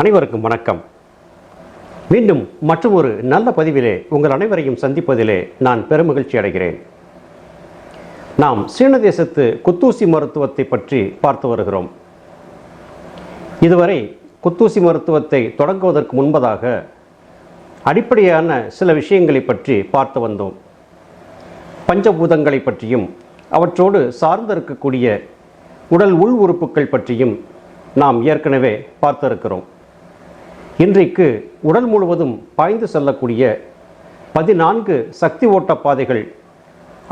அனைவருக்கும் வணக்கம். மீண்டும் மற்றொரு நல்ல பதிவிலே உங்கள் அனைவரையும் சந்திப்பதிலே நான் பெருமகிழ்ச்சி அடைகிறேன். நாம் சீன தேசத்து குத்தூசி மருத்துவத்தை பற்றி பார்த்து வருகிறோம். இதுவரை குத்தூசி மருத்துவத்தை தொடங்குவதற்கு முன்பதாக அடிப்படையான சில விஷயங்களை பற்றி பார்த்து வந்தோம். பஞ்சபூதங்களை பற்றியும் அவற்றோடு சார்ந்திருக்கக்கூடிய உடல் உள் உறுப்புகள் பற்றியும் நாம் ஏற்கனவே பார்த்திருக்கிறோம். இன்றைக்கு உடல் முழுவதும் பாய்ந்து செல்லக்கூடிய பதினான்கு சக்தி ஓட்ட பாதைகள்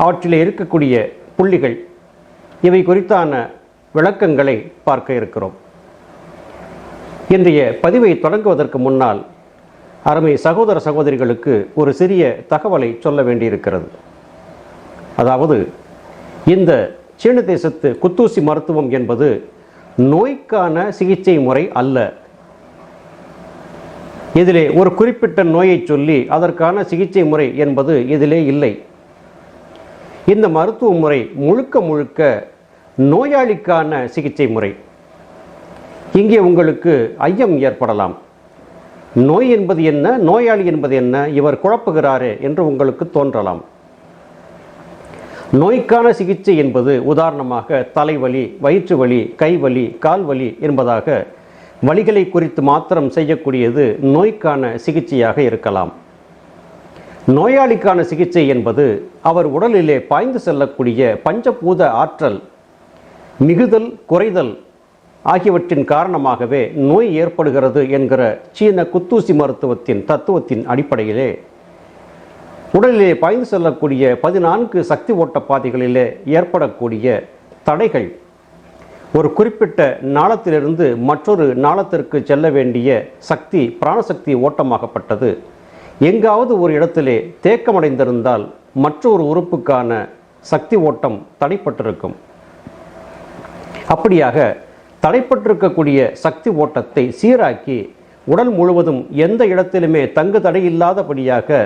அவற்றில் இருக்கக்கூடிய புள்ளிகள் இவை குறித்தான விளக்கங்களை பார்க்க இருக்கிறோம். இன்றைய பதிவை தொடங்குவதற்கு முன்னால் அருமை சகோதர சகோதரிகளுக்கு ஒரு சிறிய தகவலை சொல்ல வேண்டியிருக்கிறது. அதாவது இந்த சீன தேசத்து குத்தூசி மருத்துவம் என்பது நோய்க்கான சிகிச்சை முறை அல்ல. இதிலே ஒரு குறிப்பிட்ட நோயை சொல்லி அதற்கான சிகிச்சை முறை என்பது இதிலே இல்லை. இந்த மருத்துவ முறை முழுக்க முழுக்க நோயாளிக்கான சிகிச்சை முறை. இங்கே உங்களுக்கு ஐயம் ஏற்படலாம். நோய் என்பது என்ன? நோயாளி என்பது என்ன? இவர் குழப்புகிறாரே என்று உங்களுக்கு தோன்றலாம். நோய்க்கான சிகிச்சை என்பது உதாரணமாக தலைவலி வயிற்று வலி கைவலி கால்வலி என்பதாக வலிகளை குறித்து மாத்திரம் செய்யக்கூடியது நோய்க்கான சிகிச்சையாக இருக்கலாம். நோயாளிக்கான சிகிச்சை என்பது அவர் உடலிலே பாய்ந்து செல்லக்கூடிய பஞ்சபூத ஆற்றல் மிகுதல் குறைதல் ஆகியவற்றின் காரணமாகவே நோய் ஏற்படுகிறது என்கிற சீன குத்தூசி மருத்துவத்தின் தத்துவத்தின் அடிப்படையிலே உடலிலே பாய்ந்து செல்லக்கூடிய பதினான்கு சக்தி ஓட்ட பாதைகளிலே ஏற்படக்கூடிய தடைகள் ஒரு குறிப்பிட்ட நாளத்திலிருந்து மற்றொரு நாளத்திற்கு செல்ல வேண்டிய சக்தி பிராணசக்தி ஓட்டமாகப்பட்டது. எங்காவது ஒரு இடத்திலே தேக்கமடைந்திருந்தால் மற்றொரு உறுப்புக்கான சக்தி ஓட்டம் தடைப்பட்டிருக்கும். அப்படியாக தடைப்பட்டிருக்கக்கூடிய சக்தி ஓட்டத்தை சீராக்கி உடல் முழுவதும் எந்த இடத்திலுமே தங்கு தடையில்லாதபடியாக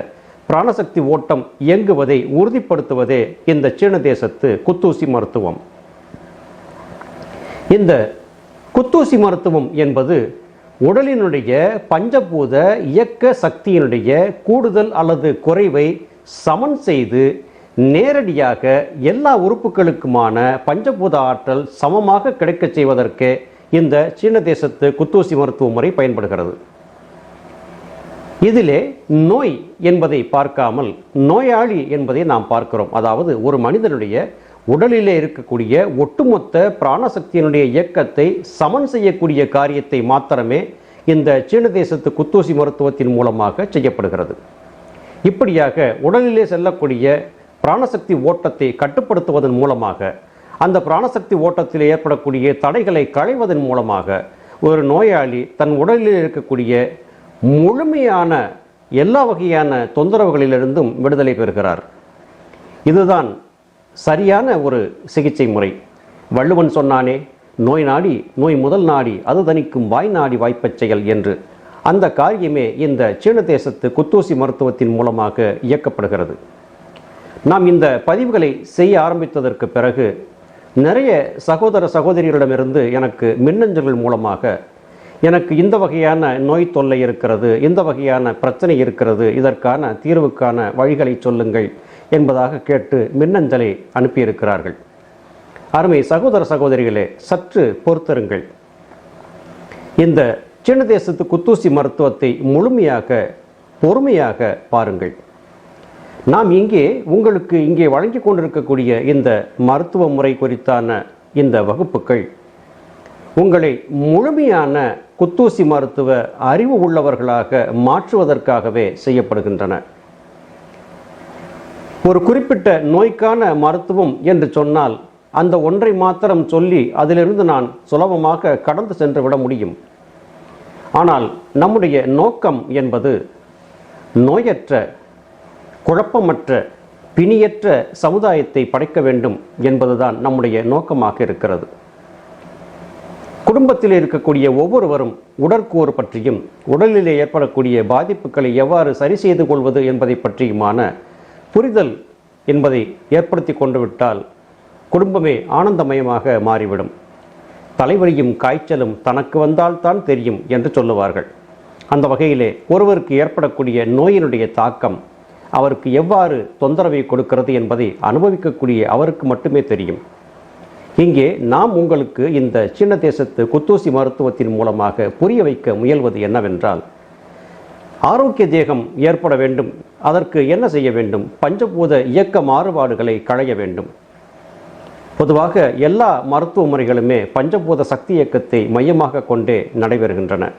பிராணசக்தி ஓட்டம் இயங்குவதை உறுதிப்படுத்துவதே இந்த சீன தேசத்து குத்தூசி மருத்துவம். இந்த குத்தூசி மருத்துவம் என்பது உடலினுடைய பஞ்சபூத இயக்க சக்தியினுடைய கூடுதல் அல்லது குறைவை சமன் செய்து நேரடியாக எல்லா உறுப்புகளுக்குமான பஞ்சபூத ஆற்றல் சமமாக கிடைக்கச் செய்வதற்கே இந்த சீன தேசத்து குத்தூசி மருத்துவ முறை பயன்படுகிறது. இதிலே நோய் என்பதை பார்க்காமல் நோயாளி என்பதை நாம் பார்க்கிறோம். அதாவது ஒரு மனிதனுடைய உடலிலே இருக்கக்கூடிய ஒட்டுமொத்த பிராணசக்தியினுடைய இயக்கத்தை சமன் செய்யக்கூடிய காரியத்தை மாத்திரமே இந்த சீன தேசத்து குத்தூசி மருத்துவத்தின் மூலமாக செய்யப்படுகிறது. இப்படியாக உடலிலே செல்லக்கூடிய பிராணசக்தி ஓட்டத்தை கட்டுப்படுத்துவதன் மூலமாக அந்த பிராணசக்தி ஓட்டத்தில் ஏற்படக்கூடிய தடைகளை களைவதன் மூலமாக ஒரு நோயாளி தன் உடலில் இருக்கக்கூடிய முழுமையான எல்லா வகையான தொந்தரவுகளிலிருந்தும் விடுதலை பெறுகிறார். இதுதான் சரியான ஒரு சிகிச்சை முறை. வள்ளுவன் சொன்னானே நோய் நாடி நோய் முதல் நாடி அது தணிக்கும் வாய் நாடி வாய்ப்பச் செயல் என்று. அந்த காரியமே இந்த சீன தேசத்து குத்தூசி மருத்துவத்தின் மூலமாக இயக்கப்படுகிறது. நாம் இந்த பதிவுகளை செய்ய ஆரம்பித்ததற்கு பிறகு நிறைய சகோதர சகோதரிகளிடமிருந்து எனக்கு மின்னஞ்சல்கள் மூலமாக எனக்கு இந்த வகையான நோய் தொல்லை இருக்கிறது இந்த வகையான பிரச்சனை இருக்கிறது இதற்கான தீர்வுக்கான வழிகளை சொல்லுங்கள் என்பதாக கேட்டு மின்னஞ்சலை அனுப்பியிருக்கிறார்கள். அருமை சகோதர சகோதரிகளே சற்று பொறுத்தருங்கள். இந்த சின்ன தேசத்து குத்தூசி மருத்துவத்தை முழுமையாக பொறுமையாக பாருங்கள். நாம் இங்கே உங்களுக்கு இங்கே வழங்கி கொண்டிருக்கக்கூடிய இந்த மருத்துவ முறை குறித்தான இந்த வகுப்புகள் உங்களை முழுமையான குத்தூசி மருத்துவ அறிவு உள்ளவர்களாக மாற்றுவதற்காகவே செய்யப்படுகின்றன. ஒரு குறிப்பிட்ட நோய்க்கான மருத்துவம் என்று சொன்னால் அந்த ஒன்றை மாத்திரம் சொல்லி அதிலிருந்து நான் சுலபமாக கடந்து சென்று விட முடியும். ஆனால் நம்முடைய நோக்கம் என்பது நோயற்ற குழப்பமற்ற பிணியற்ற சமுதாயத்தை படைக்க வேண்டும் என்பதுதான் நம்முடைய நோக்கமாக இருக்கிறது. குடும்பத்தில் இருக்கக்கூடிய ஒவ்வொருவரும் உடற்கூறு பற்றியும் உடலிலே ஏற்படக்கூடிய பாதிப்புகளை எவ்வாறு சரி செய்து கொள்வது என்பதை பற்றியுமான புரிதல் என்பதை ஏற்படுத்தி கொண்டு விட்டால் குடும்பமே ஆனந்தமயமாக மாறிவிடும். தலைவலியும் காய்ச்சலும் தனக்கு வந்தால்தான் தெரியும் என்று சொல்லுவார்கள். அந்த வகையிலே ஒருவருக்கு ஏற்படக்கூடிய நோயினுடைய தாக்கம் அவருக்கு எவ்வாறு தொந்தரவை கொடுக்கிறது என்பதை அனுபவிக்கக்கூடிய அவருக்கு மட்டுமே தெரியும். இங்கே நாம் உங்களுக்கு இந்த சின்ன தேசத்து குத்தூசி மருத்துவத்தின் மூலமாக புரிய வைக்க முயல்வது என்னவென்றால் ஆரோக்கிய தேகம் ஏற்பட வேண்டும். அதற்கு என்ன செய்ய வேண்டும்? பஞ்சபூத இயக்க மாறுபாடுகளை களைய வேண்டும். பொதுவாக எல்லா மருத்துவ முறைகளுமே பஞ்சபூத சக்தி இயக்கத்தை மையமாக கொண்டே நடைபெறுகின்றன.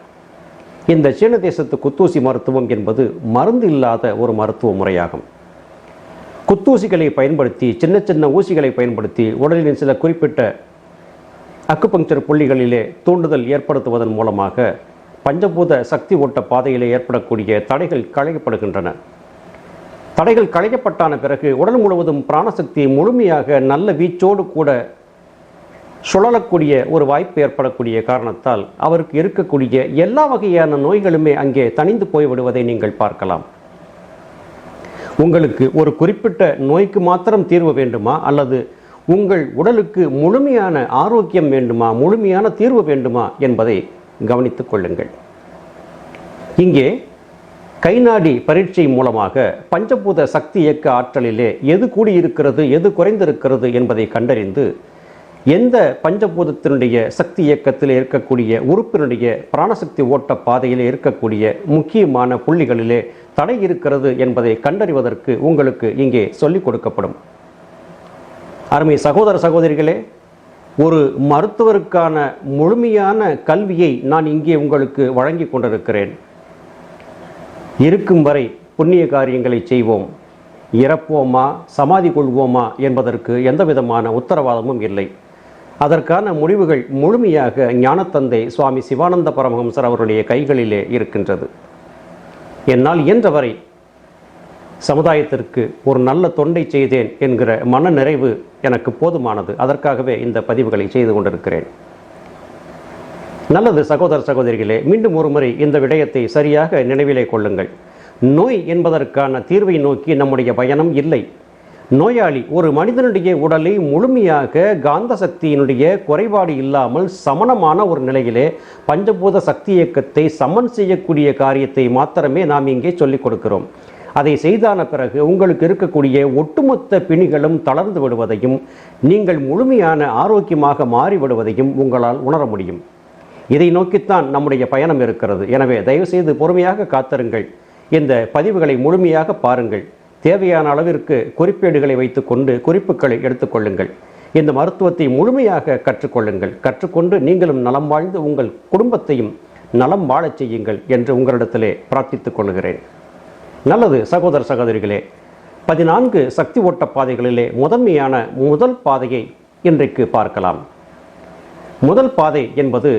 இந்த சீன தேசத்து குத்தூசி மருத்துவம் என்பது மருந்து இல்லாத ஒரு மருத்துவ முறையாகும். குத்தூசிகளை பயன்படுத்தி சின்ன சின்ன ஊசிகளை பயன்படுத்தி உடலின் சில குறிப்பிட்ட அக்குபங்சர் புள்ளிகளிலே தூண்டுதல் ஏற்படுத்துவதன் மூலமாக பஞ்சபூத சக்தி ஓட்ட பாதையில் ஏற்படக்கூடிய தடைகள் களையப்படுகின்றன. தடைகள் களையப்பட்டான பிறகு உடல் முழுவதும் பிராணசக்தி முழுமையாக நல்ல வீச்சோடு கூட சுழலக்கூடிய ஒரு வாய்ப்பு ஏற்படக்கூடிய காரணத்தால் அவருக்கு இருக்கக்கூடிய எல்லா வகையான நோய்களுமே அங்கே தணிந்து போய்விடுவதை நீங்கள் பார்க்கலாம். உங்களுக்கு ஒரு குறிப்பிட்ட நோய்க்கு மாத்திரம் தீர்வு வேண்டுமா? அல்லது உங்கள் உடலுக்கு முழுமையான ஆரோக்கியம் வேண்டுமா? முழுமையான தீர்வு வேண்டுமா? என்பதை கவனித்துக் கொள்ளுங்கள். இங்கே கைநாடி பரீட்சை மூலமாக பஞ்சபூத சக்தி இயக்க ஆற்றலிலே எது கூடியிருக்கிறது எது குறைந்திருக்கிறது என்பதை கண்டறிந்து எந்த பஞ்சபூதத்தினுடைய சக்தி இயக்கத்தில் இருக்கக்கூடிய உறுப்பினுடைய பிராணசக்தி ஓட்ட பாதையில் இருக்கக்கூடிய முக்கியமான புள்ளிகளிலே தடை இருக்கிறது என்பதை கண்டறிவதற்கு உங்களுக்கு இங்கே சொல்லிக் கொடுக்கப்படும். அருமை சகோதர சகோதரிகளே ஒரு மருத்துவருக்கான முழுமையான கல்வியை நான் இங்கே உங்களுக்கு வழங்கி கொண்டிருக்கிறேன். இருக்கும் வரை புண்ணிய காரியங்களை செய்வோம். இறப்போமா சமாதி கொள்வோமா என்பதற்கு எந்த விதமான உத்தரவாதமும் இல்லை. அதற்கான முடிவுகள் முழுமையாக ஞானத்தந்தை சுவாமி சிவானந்த பரமஹம்சர் அவருடைய கைகளிலே இருக்கின்றது. என்னால் இயன்றவரை சமுதாயத்திற்கு ஒரு நல்ல தொண்டை செய்தேன் என்கிற மன நிறைவு எனக்கு போதுமானது. அதற்காகவே இந்த பதிவுகளை செய்து கொண்டிருக்கிறேன். நல்லது சகோதர சகோதரிகளே மீண்டும் ஒரு முறை இந்த விடயத்தை சரியாக நினைவிலே கொள்ளுங்கள். நோய் என்பதற்கான தீர்வை நோக்கி நம்முடைய பயணம் இல்லை. நோயாளி ஒரு மனிதனுடைய உடலை முழுமையாக காந்த சக்தியினுடைய குறைபாடு இல்லாமல் சமணமான ஒரு நிலையிலே பஞ்சபூத சக்தி இயக்கத்தை சமன் செய்யக்கூடிய காரியத்தை மாத்திரமே நாம் இங்கே சொல்லிக் கொடுக்கிறோம். அதை செய்தான பிறகு உங்களுக்கு இருக்கக்கூடிய ஒட்டுமொத்த பிணிகளும் தளர்ந்து விடுவதையும் நீங்கள் முழுமையான ஆரோக்கியமாக மாறிவிடுவதையும் உங்களால் உணர முடியும். இதை நோக்கித்தான் நம்முடைய பயணம் இருக்கிறது. எனவே தயவுசெய்து பொறுமையாக காத்திருங்கள். இந்த பதிவுகளை முழுமையாக பாருங்கள். தேவையான அளவிற்கு குறிப்பேடுகளை வைத்துக்கொண்டு குறிப்புகளை எடுத்துக்கொள்ளுங்கள் இந்த மருத்துவத்தை முழுமையாக கற்றுக்கொள்ளுங்கள். கற்றுக்கொண்டு நீங்களும் நலம் வாழ்ந்து உங்கள் குடும்பத்தையும் நலம் வாழச் செய்யுங்கள் என்று உங்களிடத்திலே பிரார்த்தித்துக் கொள்கிறேன். நல்லது சகோதர சகோதரிகளே. பதினான்கு சக்தி ஓட்ட பாதைகளிலே முதன்மையான முதல் பாதையை இன்றைக்கு பார்க்கலாம். முதல் பாதை என்பது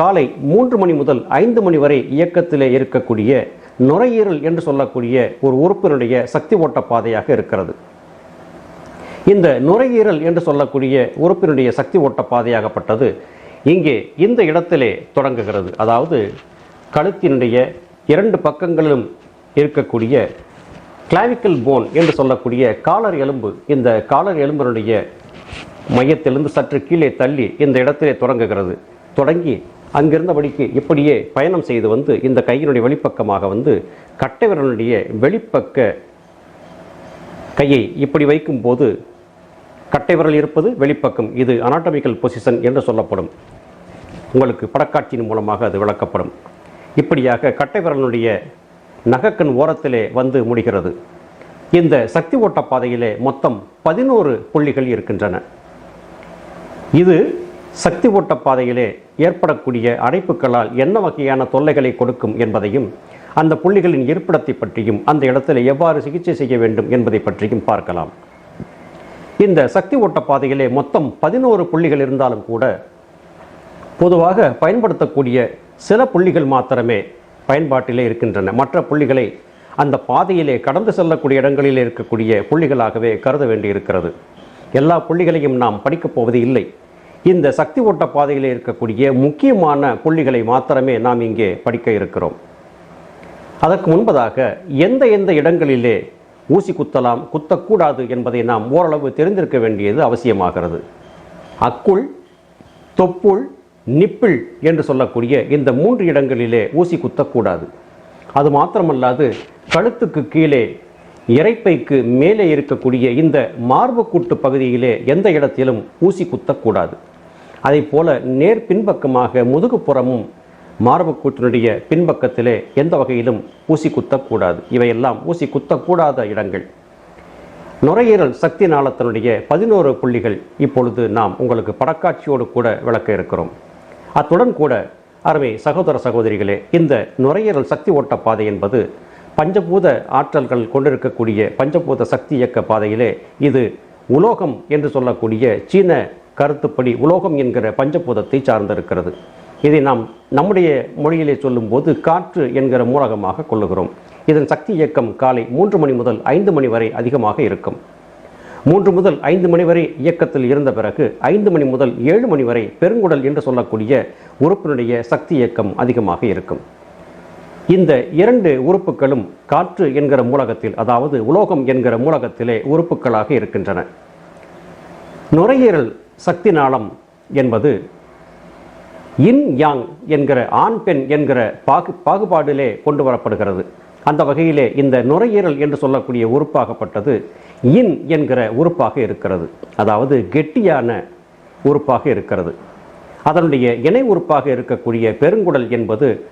காலை மூன்று மணி முதல் ஐந்து மணி வரை இயக்கத்திலே இருக்கக்கூடிய நுரையீரல் என்று சொல்லக்கூடிய ஒரு உறுப்பினுடைய சக்தி ஓட்ட பாதையாக இருக்கிறது. இந்த நுரையீரல் என்று சொல்லக்கூடிய உறுப்பினுடைய சக்தி ஓட்ட பாதையாகப்பட்டது இங்கே இந்த இடத்திலே தொடங்குகிறது. அதாவது கழுத்தினுடைய இரண்டு பக்கங்களிலும் இருக்கக்கூடிய கிளாவிக்கல் போன் என்று சொல்லக்கூடிய காலர் எலும்பு. இந்த காலர் எலும்பினுடைய மையத்திலிருந்து சற்று கீழே தள்ளி இந்த இடத்திலே தொடங்குகிறது. தொடங்கி அங்கிருந்தபடிக்கு இப்படியே பயணம் செய்து வந்து இந்த கையினுடைய வெளிப்பக்கமாக வந்து கட்டை விரலுடைய வெளிப்பக்க கையை இப்படி வைக்கும்போது கட்டை விரல் இருப்பது வெளிப்பக்கம் இது அனாட்டமிக்கல் பொசிஷன் என்று சொல்லப்படும். உங்களுக்கு படக்காட்சியின் மூலமாக அது விளக்கப்படும். இப்படியாக கட்டை விரலுடைய நகக்கண் ஓரத்திலே வந்து முடிகிறது. இந்த சக்தி ஓட்ட பாதையிலே மொத்தம் பதினோரு புள்ளிகள் இருக்கின்றன. இது சக்தி ஓட்ட பாதையிலே ஏற்படக்கூடிய அடைப்புகளால் என்ன வகையான தொல்லைகளை கொடுக்கும் என்பதையும் அந்த புள்ளிகளின் இருப்பிடத்தை பற்றியும் அந்த இடத்துல எவ்வாறு சிகிச்சை செய்ய வேண்டும் என்பதை பற்றியும் பார்க்கலாம். இந்த சக்தி ஓட்ட பாதையிலே மொத்தம் பதினோரு புள்ளிகள் இருந்தாலும் கூட பொதுவாக பயன்படுத்தக்கூடிய சில புள்ளிகள் மாத்திரமே பயன்பாட்டிலே இருக்கின்றன. மற்ற புள்ளிகளை அந்த பாதையிலே கடந்து செல்லக்கூடிய இடங்களில் இருக்கக்கூடிய புள்ளிகளாகவே கருத வேண்டியிருக்கிறது. எல்லா புள்ளிகளையும் நாம் படிக்கப் போவது இல்லை. இந்த சக்தி ஓட்ட பாதையில் இருக்கக்கூடிய முக்கியமான புள்ளிகளை மாத்திரமே நாம் இங்கே படிக்க இருக்கிறோம். அதற்கு முன்பதாக எந்த எந்த இடங்களிலே ஊசி குத்தலாம் குத்தக்கூடாது என்பதை நாம் ஓரளவு தெரிந்திருக்க வேண்டியது அவசியமாகிறது. அக்குள் தொப்புள் நிப்பிள் என்று சொல்லக்கூடிய இந்த மூன்று இடங்களிலே ஊசி குத்தக்கூடாது. அது மாத்திரமல்லாது கழுத்துக்கு கீழே இறைப்பைக்கு மேலே இருக்கக்கூடிய இந்த மார்புக்கூட்டு பகுதியிலே எந்த இடத்திலும் ஊசி குத்தக்கூடாது. அதை போல நேர் பின்பக்கமாக முதுகுப்புறமும் மார்புக்கூட்டினுடைய பின்பக்கத்திலே எந்த வகையிலும் ஊசி குத்தக்கூடாது. இவையெல்லாம் ஊசி குத்தக்கூடாத இடங்கள். நுரையீரல் சக்தி நாளத்தினுடைய பதினோரு புள்ளிகள் இப்பொழுது நாம் உங்களுக்கு படக்காட்சியோடு கூட விளக்க இருக்கிறோம். அத்துடன் கூட அருமை சகோதர சகோதரிகளே இந்த நுரையீரல் சக்தி ஓட்ட பாதை என்பது பஞ்சபூத ஆற்றல்கள் கொண்டிருக்கக்கூடிய பஞ்சபூத சக்தி இயக்க பாதையிலே இது உலோகம் என்று சொல்லக்கூடிய சீன கருத்துப்படி உலோகம் என்கிற பஞ்சபூதத்தை சார்ந்திருக்கிறது. இதை நாம் நம்முடைய மொழியிலே சொல்லும்போது காற்று என்கிற மூலகமாக கொள்ளுகிறோம். இதன் சக்தி இயக்கம் காலை மூன்று மணி முதல் ஐந்து மணி வரை அதிகமாக இருக்கும். மூன்று முதல் ஐந்து மணி வரை இயக்கத்தில் இருந்த பிறகு ஐந்து மணி முதல் ஏழு மணி வரை பெருங்குடல் என்று சொல்லக்கூடிய உறுப்பினுடைய சக்தி இயக்கம் அதிகமாக இருக்கும். இந்த இரண்டு உறுப்புகளும் காற்று என்கிற மூலகத்தில் அதாவது உலோகம் என்கிற மூலகத்திலே உறுப்புகளாக இருக்கின்றன. நுரையீரல் சக்தி நாளம் என்பது இன் யாங் என்கிற ஆண் பெண் என்கிற பாகு பாகுபாடிலே கொண்டு வரப்படுகிறது. அந்த வகையிலே இந்த நுரையீரல் என்று சொல்லக்கூடிய உறுப்பாகப்பட்டது இன் என்கிற உறுப்பாக இருக்கிறது. அதாவது கெட்டியான உறுப்பாக இருக்கிறது. அதனுடைய இணை உறுப்பாக இருக்கக்கூடிய பெருங்குடல் என்பது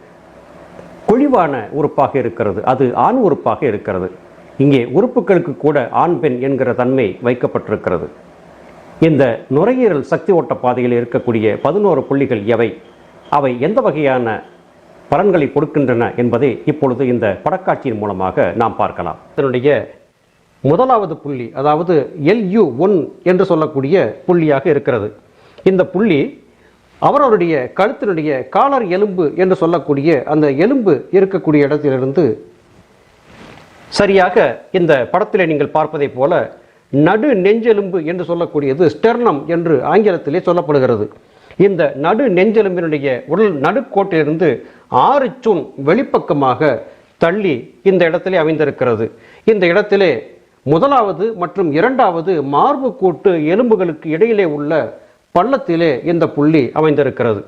குழிவான உறுப்பாக இருக்கிறது. அது ஆண் உறுப்பாக இருக்கிறது. இங்கே உறுப்புகளுக்கு கூட ஆண் பெண் என்கிற தன்மை வைக்கப்பட்டிருக்கிறது. இந்த நுரையீரல் சக்தி ஓட்ட பாதையில் இருக்கக்கூடிய பதினோரு புள்ளிகள் எவை? அவை எந்த வகையான பலன்களை கொடுக்கின்றன என்பதை இப்பொழுது இந்த படக்காட்சியின் மூலமாக நாம் பார்க்கலாம். இதனுடைய முதலாவது புள்ளி அதாவது எல்யு ஒன் என்று சொல்லக்கூடிய புள்ளியாக இருக்கிறது. இந்த புள்ளி அவரவருடைய கழுத்தினுடைய காலர் எலும்பு என்று சொல்லக்கூடிய அந்த எலும்பு இருக்கக்கூடிய இடத்திலிருந்து சரியாக இந்த படத்திலே நீங்கள் பார்ப்பதைப் போல நடு நெஞ்செலும்பு என்று சொல்லக்கூடியது ஸ்டெர்னம் என்று ஆங்கிலத்திலே சொல்லப்படுகிறது. இந்த நடு நெஞ்செலும்பினுடைய உடல் நடுக்கோட்டிலிருந்து ஆறு சூன் வெளிப்பக்கமாக தள்ளி இந்த இடத்திலே அமைந்திருக்கிறது. இந்த இடத்திலே முதலாவது மற்றும் இரண்டாவது மார்பு கூட்டு எலும்புகளுக்கு இடையிலே உள்ள பள்ளத்திலே இந்த புள்ளி அமைந்திருக்கிறது.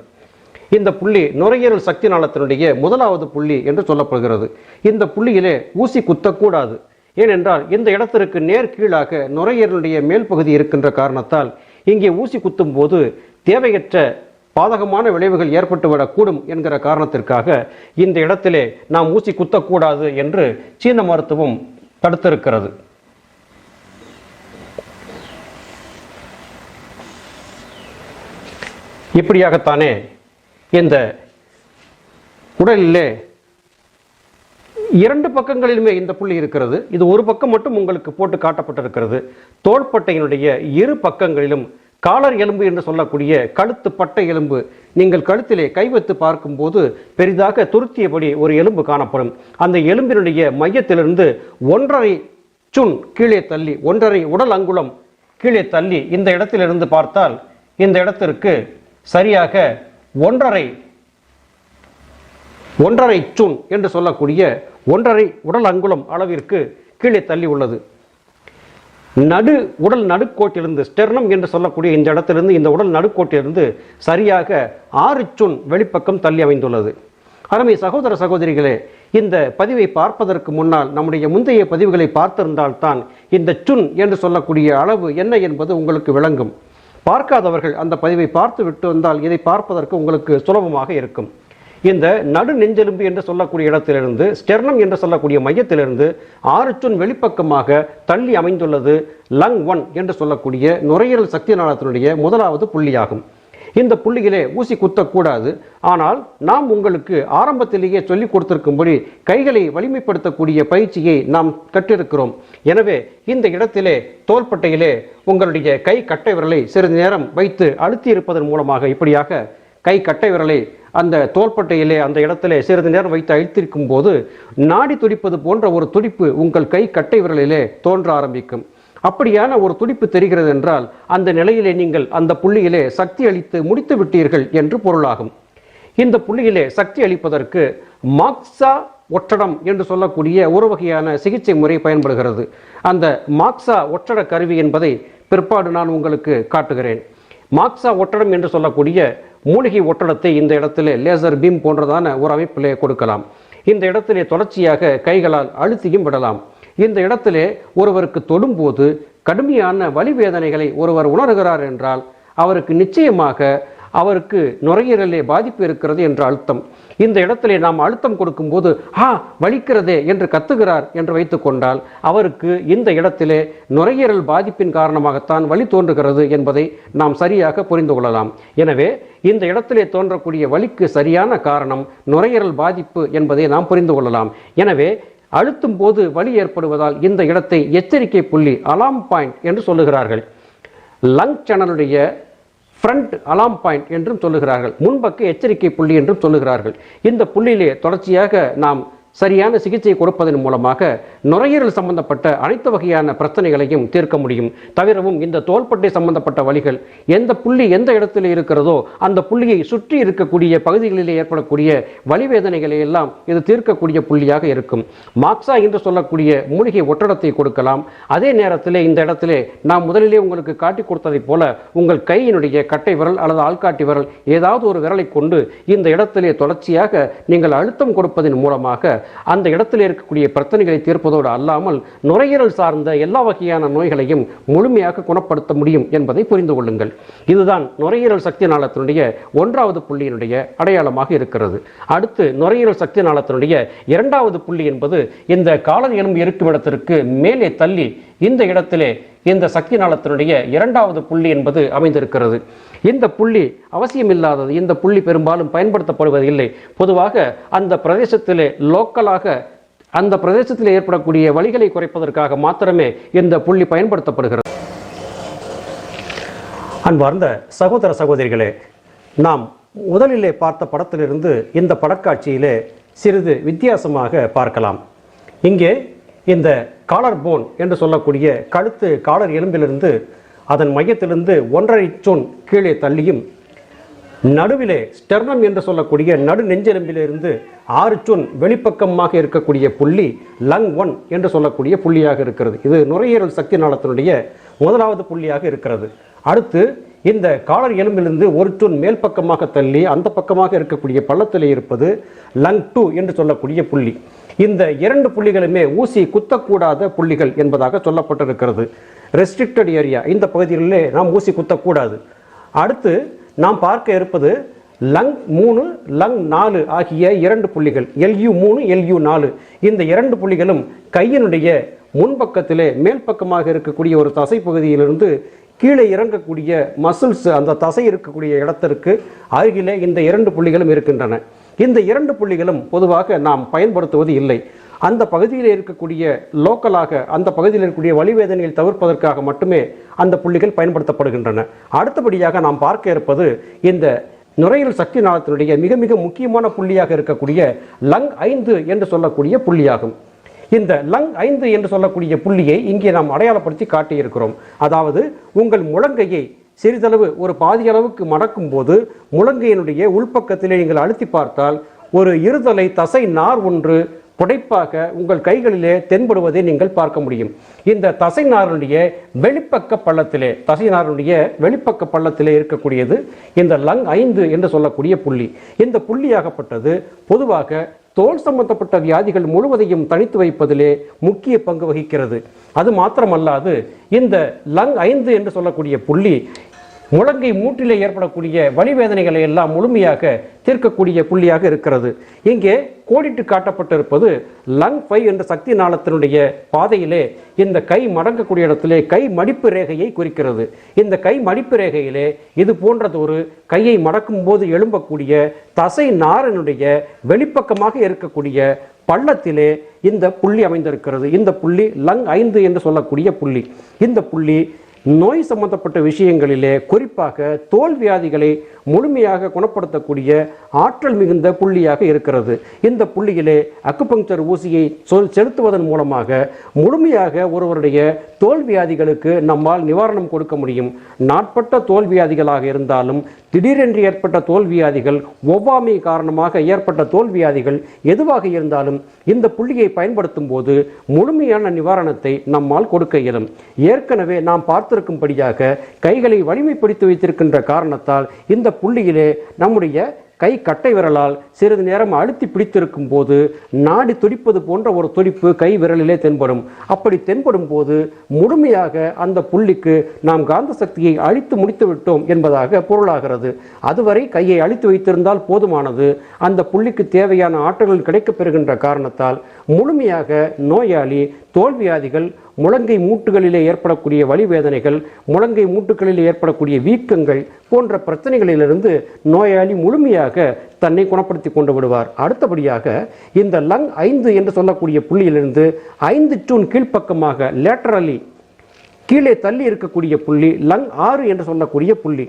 இந்த புள்ளி நுரையீரல் சக்தி நாளத்தினுடைய முதலாவது புள்ளி என்று சொல்லப்படுகிறது. இந்த புள்ளியிலே ஊசி குத்தக்கூடாது. ஏனென்றால் இந்த இடத்திற்கு நேர் கீழாக நுரையீரலுடைய மேல் பகுதி இருக்கின்ற காரணத்தால் இங்கே ஊசி குத்தும் போது தேவையற்ற பாதகமான விளைவுகள் ஏற்பட்டுவிடக்கூடும் என்கிற காரணத்திற்காக இந்த இடத்திலே நாம் ஊசி குத்தக்கூடாது என்று சீன மருத்துவம் தடுத்திருக்கிறது. இப்படியாகத்தானே இந்த உடலிலே இரண்டு பக்கங்களிலுமே இந்த புள்ளி இருக்கிறது. இது ஒரு பக்கம் மட்டும் உங்களுக்கு போட்டு காட்டப்பட்டிருக்கிறது. தோள்பட்டையினுடைய இரு பக்கங்களிலும் காலர் எலும்பு என்று சொல்லக்கூடிய கழுத்து பட்டை எலும்பு நீங்கள் கழுத்திலே கை வைத்து பார்க்கும்போது பெரிதாக துருத்தியபடி ஒரு எலும்பு காணப்படும். அந்த எலும்பினுடைய மையத்திலிருந்து ஒன்றரை சுண் கீழே தள்ளி ஒன்றரை உடல் அங்குலம் கீழே தள்ளி இந்த இடத்திலிருந்து பார்த்தால் இந்த இடத்திற்கு சரியாக ஒன்றரை ஒன்றரை சுன் என்று சொல்லக்கூடிய ஒன்றரை உடல் அங்குலம் அளவிற்கு கீழே தள்ளி உள்ளது. நடு உடல் நடுக்கோட்டிலிருந்து ஸ்டெர்னம் என்று சொல்லக்கூடிய இந்த இடத்திலிருந்து இந்த உடல் நடுக்கோட்டிலிருந்து சரியாக ஆறு சுன் வெளிப்பக்கம் தள்ளி அமைந்துள்ளது. அருமை சகோதர சகோதரிகளே இந்த பதிவை பார்ப்பதற்கு முன்னால் நம்முடைய முந்தைய பதிவுகளை பார்த்திருந்தால்தான் இந்த சுன் என்று சொல்லக்கூடிய அளவு என்ன என்பது உங்களுக்கு விளங்கும். பார்க்காதவர்கள் அந்த பதிவை பார்த்து விட்டு வந்தால் இதை பார்ப்பதற்கு உங்களுக்கு சுலபமாக இருக்கும். இந்த நடு நெஞ்செலும்பு என்று சொல்லக்கூடிய இடத்திலிருந்து ஸ்டெர்னம் என்று சொல்லக்கூடிய மையத்திலிருந்து ஆறு சுன் வெளிப்பக்கமாக தள்ளி அமைந்துள்ளது லங் ஒன் என்று சொல்லக்கூடிய நுரையீரல் சக்தி நாளத்தினுடைய முதலாவது புள்ளியாகும். இந்த புள்ளியிலே ஊசி குத்தக்கூடாது. ஆனால் நாம் உங்களுக்கு ஆரம்பத்திலேயே சொல்லிக் கொடுத்திருக்கும்படி கைகளை வலிமைப்படுத்தக்கூடிய பயிற்சியை நாம் கற்றிருக்கிறோம். எனவே இந்த இடத்திலே தோள்பட்டையிலே உங்களுடைய கை கட்டை விரலை சிறிது நேரம் வைத்து அழுத்தி இருப்பதன் மூலமாக இப்படியாக கை கட்டை விரலை அந்த தோள்பட்டையிலே அந்த இடத்திலே சிறிது நேரம் வைத்து அழுத்திருக்கும் போது நாடி துடிப்பது போன்ற ஒரு துடிப்பு உங்கள் கை கட்டை விரலிலே தோன்ற ஆரம்பிக்கும். அப்படியான ஒரு துடிப்பு தெரிகிறது என்றால் அந்த நிலையிலே நீங்கள் அந்த புள்ளியிலே சக்தி அளித்து முடித்து விட்டீர்கள் என்று பொருளாகும். இந்த புள்ளியிலே சக்தி அளிப்பதற்கு மாக்ஸா ஒற்றடம் என்று சொல்லக்கூடிய ஒரு வகையான சிகிச்சை முறை பயன்படுகிறது. அந்த மாக்ஸா ஒற்றட கருவி என்பதை பிற்பாடு நான் உங்களுக்கு காட்டுகிறேன். மாக்ஸா ஒற்றடம் என்று சொல்லக்கூடிய மூலிகை ஒட்டடத்தை இந்த இடத்திலே லேசர் பீம் போன்றதான ஒரு அமைப்பிலே கொடுக்கலாம். இந்த இடத்திலே தொடர்ச்சியாக கைகளால் அழுத்தியும் விடலாம். இந்த இடத்திலே ஒருவருக்கு தொடும்போது கடுமையான வலி வேதனைகளை ஒருவர் உணர்கிறார் என்றால் அவருக்கு நிச்சயமாக அவருக்கு நுரையீரலே பாதிப்பு இருக்கிறது என்ற அழுத்தம். இந்த இடத்திலே நாம் அழுத்தம் கொடுக்கும்போது ஆ வலிக்கிறதே என்று கத்துகிறார் என்று வைத்துக்கொண்டால் அவருக்கு இந்த இடத்திலே நுரையீரல் பாதிப்பின் காரணமாகத்தான் வலி தோன்றுகிறது என்பதை நாம் சரியாக புரிந்து கொள்ளலாம். எனவே இந்த இடத்திலே தோன்றக்கூடிய வலிக்கு சரியான காரணம் நுரையீரல் பாதிப்பு என்பதை நாம் புரிந்து கொள்ளலாம். எனவே அழுத்தும் போது வலி ஏற்படுவதால் இந்த இடத்தை எச்சரிக்கை புள்ளி அலாம் பாயிண்ட் என்று சொல்லுகிறார்கள். லங் சேனலுடைய ஃப்ரண்ட் அலாம் பாயிண்ட் என்றும் சொல்லுகிறார்கள். முன்பக்க எச்சரிக்கை புள்ளி என்றும் சொல்லுகிறார்கள். இந்த புள்ளியிலே தொடர்ச்சியாக நாம் சரியான சிகிச்சை கொடுப்பதன் மூலமாக நுரையீரல் சம்பந்தப்பட்ட அனைத்து வகையான பிரச்சனைகளையும் தீர்க்க முடியும். தவிரவும் இந்த தோள்பட்டை சம்பந்தப்பட்ட வழிகள் எந்த புள்ளி எந்த இடத்தில் இருக்கிறதோ அந்த புள்ளியை சுற்றி இருக்கக்கூடிய பகுதிகளிலே ஏற்படக்கூடிய வலிவேதனைகளை எல்லாம் இது தீர்க்கக்கூடிய புள்ளியாக இருக்கும். மாக்ஸா என்று சொல்லக்கூடிய மூலிகை ஒற்றடத்தை கொடுக்கலாம். அதே நேரத்தில் இந்த இடத்துல நான் முதலிலே உங்களுக்கு காட்டி கொடுத்ததைப் போல உங்கள் கையினுடைய கட்டை விரல் அல்லது ஆள்காட்டி விரல் ஏதாவது ஒரு விரலை கொண்டு இந்த இடத்திலே தொடர்ச்சியாக நீங்கள் அழுத்தம் கொடுப்பதன் மூலமாக அந்த இடத்தில் இருக்கக்கூடிய பிரச்சனைகளை தீர்ப்பதோடு அல்லாமல் நுரையீரல் சார்ந்த எல்லா வகையான நோய்களையும் முழுமையாக குணப்படுத்த முடியும் என்பதை புரிந்து கொள்ளுங்கள். இதுதான் நுரையீரல் சக்தி நாளத்தினுடைய ஒன்றாவது புள்ளியினுடைய அடையாளமாக இருக்கிறது. அடுத்து நுரையீரல் சக்தி நாளத்தினுடைய இரண்டாவது புள்ளி என்பது இந்த காலன் எலும்பு இருக்கும் இடத்திற்கு மேலே தள்ளி இந்த இடத்திலே இந்த சக்தி நாளத்தினுடைய இரண்டாவது புள்ளி என்பது அமைந்திருக்கிறது. இந்த புள்ளி அவசியமில்லாதது இந்த புள்ளி பெரும்பாலும் பயன்படுத்தப்படுவதில்லை. பொதுவாக அந்த பிரதேசத்திலே லோக்கலாக அந்த பிரதேசத்தில் ஏற்படக்கூடிய வழிகளை குறைப்பதற்காக மாத்திரமே இந்த புள்ளி பயன்படுத்தப்படுகிறது. அன்பார்ந்த சகோதர சகோதரிகளே நாம் முதலிலே பார்த்த படத்திலிருந்து இந்த படக்காட்சியிலே சிறிது வித்தியாசமாக பார்க்கலாம். இங்கே இந்த காலர் போன் என்று சொல்லக்கூடிய கழுத்து காலர் எலும்பிலிருந்து அதன் மையத்திலிருந்து ஒன்றரை சோன் கீழே தள்ளியும் நடுவிலே ஸ்டெர்னம் என்று சொல்லக்கூடிய நடு நெஞ்செலும்பிலிருந்து ஆறு சொன் வெளிப்பக்கமாக இருக்கக்கூடிய புள்ளி லங் ஒன் என்று சொல்லக்கூடிய புள்ளியாக இருக்கிறது. இது நுரையீரல் சக்தி நாளத்தினுடைய முதலாவது புள்ளியாக இருக்கிறது. அடுத்து இந்த காலர் எலும்பிலிருந்து ஒரு சொன் மேல் பக்கமாக தள்ளி அந்த பக்கமாக இருக்கக்கூடிய பள்ளத்திலே இருப்பது லங் டூ என்று சொல்லக்கூடிய புள்ளி. இந்த இரண்டு புள்ளிகளுமே ஊசி குத்தக்கூடாத புள்ளிகள் என்பதாக சொல்லப்பட்டிருக்கிறது. ரெஸ்ட்ரிக்டட் ஏரியா இந்த பகுதிகளிலே நாம் ஊசி குத்தக்கூடாது. அடுத்து நாம் பார்க்க இருப்பது லங் மூணு லங் நாலு ஆகிய இரண்டு புள்ளிகள். எல்யூ மூணு எல்யூ நாலு. இந்த இரண்டு புள்ளிகளும் கையினுடைய முன்பக்கத்திலே மேல் பக்கமாக இருக்கக்கூடிய ஒரு தசை பகுதியிலிருந்து கீழே இறங்கக்கூடிய மசில்ஸ் அந்த தசை இருக்கக்கூடிய இடத்திற்கு அருகிலே இந்த இரண்டு புள்ளிகளும் இருக்கின்றன. இந்த இரண்டு புள்ளிகளும் பொதுவாக நாம் பயன்படுத்துவது இல்லை. அந்த பகுதியில் இருக்கக்கூடிய லோக்கலாக அந்த பகுதியில் இருக்கக்கூடிய வலிவேதனையை தவிர்ப்பதற்காக மட்டுமே அந்த புள்ளிகள் பயன்படுத்தப்படுகின்றன. அடுத்தபடியாக நாம் பார்க்க இருப்பது இந்த நுரையீரல் சக்தி நாளத்தினுடைய மிக மிக முக்கியமான புள்ளியாக இருக்கக்கூடிய லங் ஐந்து என்று சொல்லக்கூடிய புள்ளியாகும். இந்த லங் ஐந்து என்று சொல்லக்கூடிய புள்ளியை இங்கே நாம் அடையாளப்படுத்தி காட்டியிருக்கிறோம். அதாவது உங்கள் முழங்கையை சிறிதளவு ஒரு பாதி அளவுக்கு மடக்கும் போது முழங்கையினுடைய உள்பக்கத்திலே நீங்கள் அழுத்தி பார்த்தால் ஒரு இருதலை தசை நார் ஒன்று புடைப்பாக உங்கள் கைகளிலே தென்படுவதை நீங்கள் பார்க்க முடியும். இந்த தசை நாருடைய வெளிப்பக்க பள்ளத்திலே தசைநானுடைய வெளிப்பக்க பள்ளத்திலே இருக்கக்கூடியது இந்த லங் ஐந்து என்று சொல்லக்கூடிய புள்ளி. இந்த புள்ளியாகப்பட்டது பொதுவாக தோல் சம்பந்தப்பட்ட வியாதிகள் முழுவதையும் தனித்து வைப்பதிலே முக்கிய பங்கு வகிக்கிறது. அது மாத்திரமல்லாது இந்த லங் ஐந்து என்று சொல்லக்கூடிய புள்ளி முழங்கை மூட்டிலே ஏற்படக்கூடிய வலிவேதனைகளை எல்லாம் முழுமையாக தீர்க்கக்கூடிய புள்ளியாக இருக்கிறது. இங்கே கோடிட்டு காட்டப்பட்டிருப்பது லங் ஃபை என்ற சக்தி நாளத்தினுடைய பாதையிலே இந்த கை மடங்கக்கூடிய இடத்திலே கை மடிப்பு ரேகையை குறிக்கிறது. இந்த கை மடிப்பு ரேகையிலே இது போன்றது ஒரு கையை மடக்கும் போது எழும்பக்கூடிய தசை நாரனுடைய வெளிப்பக்கமாக இருக்கக்கூடிய பள்ளத்திலே இந்த புள்ளி அமைந்திருக்கிறது. இந்த புள்ளி லங் ஐந்து என்று சொல்லக்கூடிய புள்ளி. இந்த புள்ளி நோய் சம்பந்தப்பட்ட விஷயங்களிலே குறிப்பாக தோல் வியாதிகளை முழுமையாக குணப்படுத்தக்கூடிய ஆற்றல் மிகுந்த புள்ளியாக இருக்கிறது. இந்த புள்ளியிலே அக்குபங்சர் ஊசியை சொல் செலுத்துவதன் மூலமாக முழுமையாக ஒருவருடைய தோல் வியாதிகளுக்கு நம்மால் நிவாரணம் கொடுக்க முடியும். நாட்பட்ட தோல் வியாதிகளாக இருந்தாலும் திடீரென்று ஏற்பட்ட தோல் வியாதிகள் ஒவ்வாமை காரணமாக ஏற்பட்ட தோல் வியாதிகள் எதுவாக இருந்தாலும் இந்த புள்ளியை பயன்படுத்தும் போது முழுமையான நிவாரணத்தை நம்மால் கொடுக்க இயலும். ஏற்கனவே நாம் பார்த்த காத்திருக்கும்படியாக கைகளை வலிமைப்படுத்தி வைத்திருக்கின்ற காரணத்தால் இந்த புள்ளியிலே நம்முடைய கை கட்டை விரலால் சிறிது நேரம் அழுத்தி பிடித்திருக்கும் போது நாடி துடிப்பது போன்ற ஒரு துடிப்பு கை விரலிலே தென்படும். அப்படி தென்படும் போது முழுமையாக அந்த புள்ளிக்கு நாம் காந்த சக்தியை அழித்து முடித்து விட்டோம் என்பதாக பொருளாகிறது. அதுவரை கையை அழித்து வைத்திருந்தால் போதுமானது. அந்த புள்ளிக்கு தேவையான ஆற்றல்கள் கிடைக்கப் பெறுகின்ற காரணத்தால் முழுமையாக நோயாளி தோல்வியாதிகள் முழங்கை மூட்டுகளிலே ஏற்படக்கூடிய வலிவேதனைகள் முழங்கை மூட்டுகளிலே ஏற்படக்கூடிய வீக்கங்கள் போன்ற பிரச்சனைகளிலிருந்து நோயாளி முழுமையாக தன்னை குணப்படுத்தி கொண்டு விடுவார். அடுத்தபடியாக இந்த லங் ஐந்து என்று சொல்லக்கூடிய புள்ளியிலிருந்து ஐந்து டூன் கீழ்ப்பக்கமாக லேட்டரலி கீழே தள்ளி இருக்கக்கூடிய புள்ளி லங் ஆறு என்று சொல்லக்கூடிய புள்ளி.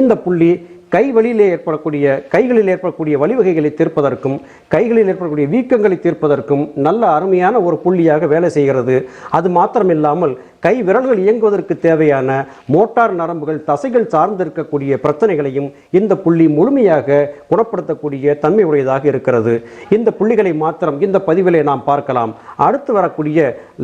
இந்த புள்ளி கை வழியிலே ஏற்படக்கூடிய கைகளில் ஏற்படக்கூடிய வழிவகைகளை தீர்ப்பதற்கும் கைகளில் ஏற்படக்கூடிய வீக்கங்களை தீர்ப்பதற்கும் நல்ல அருமையான ஒரு புள்ளியாக வேலை செய்கிறது. அது மாத்திரமில்லாமல் கை விரல்கள் இயங்குவதற்கு தேவையான மோட்டார் நரம்புகள் தசைகள் சார்ந்திருக்கக்கூடிய பிரச்சனைகளையும் இந்த புள்ளி முழுமையாக குணப்படுத்தக்கூடிய தன்மை உடையதாக இருக்கிறது. இந்த புள்ளிகளை மாத்திரம் இந்த பதிவிலே நாம் பார்க்கலாம். அடுத்து வரக்கூடிய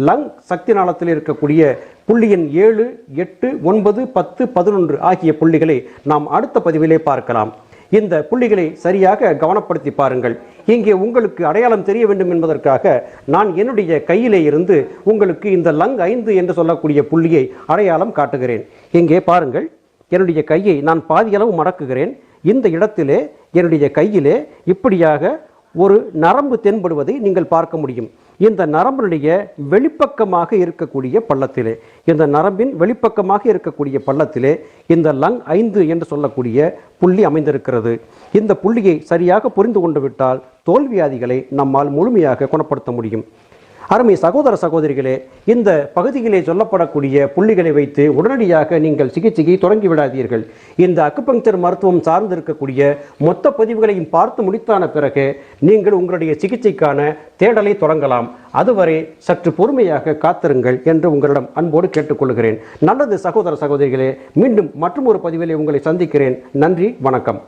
லங் சக்தி நாளத்தில் இருக்கக்கூடிய புள்ளி எண் ஏழு எட்டு ஒன்பது பத்து பதினொன்று ஆகிய புள்ளிகளை நாம் அடுத்த பதிவிலே பார்க்கலாம். இந்த புள்ளிகளை சரியாக கவனப்படுத்தி பாருங்கள். இங்கே உங்களுக்கு அடையாளம் தெரிய வேண்டும் என்பதற்காக நான் என்னுடைய கையிலே இருந்து உங்களுக்கு இந்த லங் ஐந்து என்று சொல்லக்கூடிய புள்ளியை அடையாளம் காட்டுகிறேன். இங்கே பாருங்கள். என்னுடைய கையை நான் பாதியளவு மடக்குகிறேன். இந்த இடத்திலே என்னுடைய கையிலே இப்படியாக ஒரு நரம்பு தென்படுவதை நீங்கள் பார்க்க முடியும். இந்த நரம்பினுடைய வெளிப்பக்கமாக இருக்கக்கூடிய பள்ளத்திலே இந்த நரம்பின் வெளிப்பக்கமாக இருக்கக்கூடிய பள்ளத்திலே இந்த லங் ஐந்து என்று சொல்லக்கூடிய புள்ளி அமைந்திருக்கிறது. இந்த புள்ளியை சரியாக புரிந்து கொண்டு விட்டால் தோல்வியாதிகளை நம்மால் முழுமையாக குணப்படுத்த முடியும். அருமை சகோதர சகோதரிகளே இந்த பகுதியிலே சொல்லப்படக்கூடிய புள்ளிகளை வைத்து உடனடியாக நீங்கள் சிகிச்சையை தொடங்கி விடாதீர்கள். இந்த அக்குபங்கர் மருத்துவம் சார்ந்திருக்கக்கூடிய மொத்த பதிவுகளையும் பார்த்து முடித்தான பிறகு நீங்கள் உங்களுடைய சிகிச்சைக்கான தேடலை தொடங்கலாம். அதுவரை சற்று பொறுமையாக காத்திருங்கள் என்று உங்களிடம் அன்போடு கேட்டுக்கொள்கிறேன். நல்லது சகோதர சகோதரிகளே மீண்டும் மற்றும் ஒரு பதிவிலே உங்களை சந்திக்கிறேன். நன்றி வணக்கம்.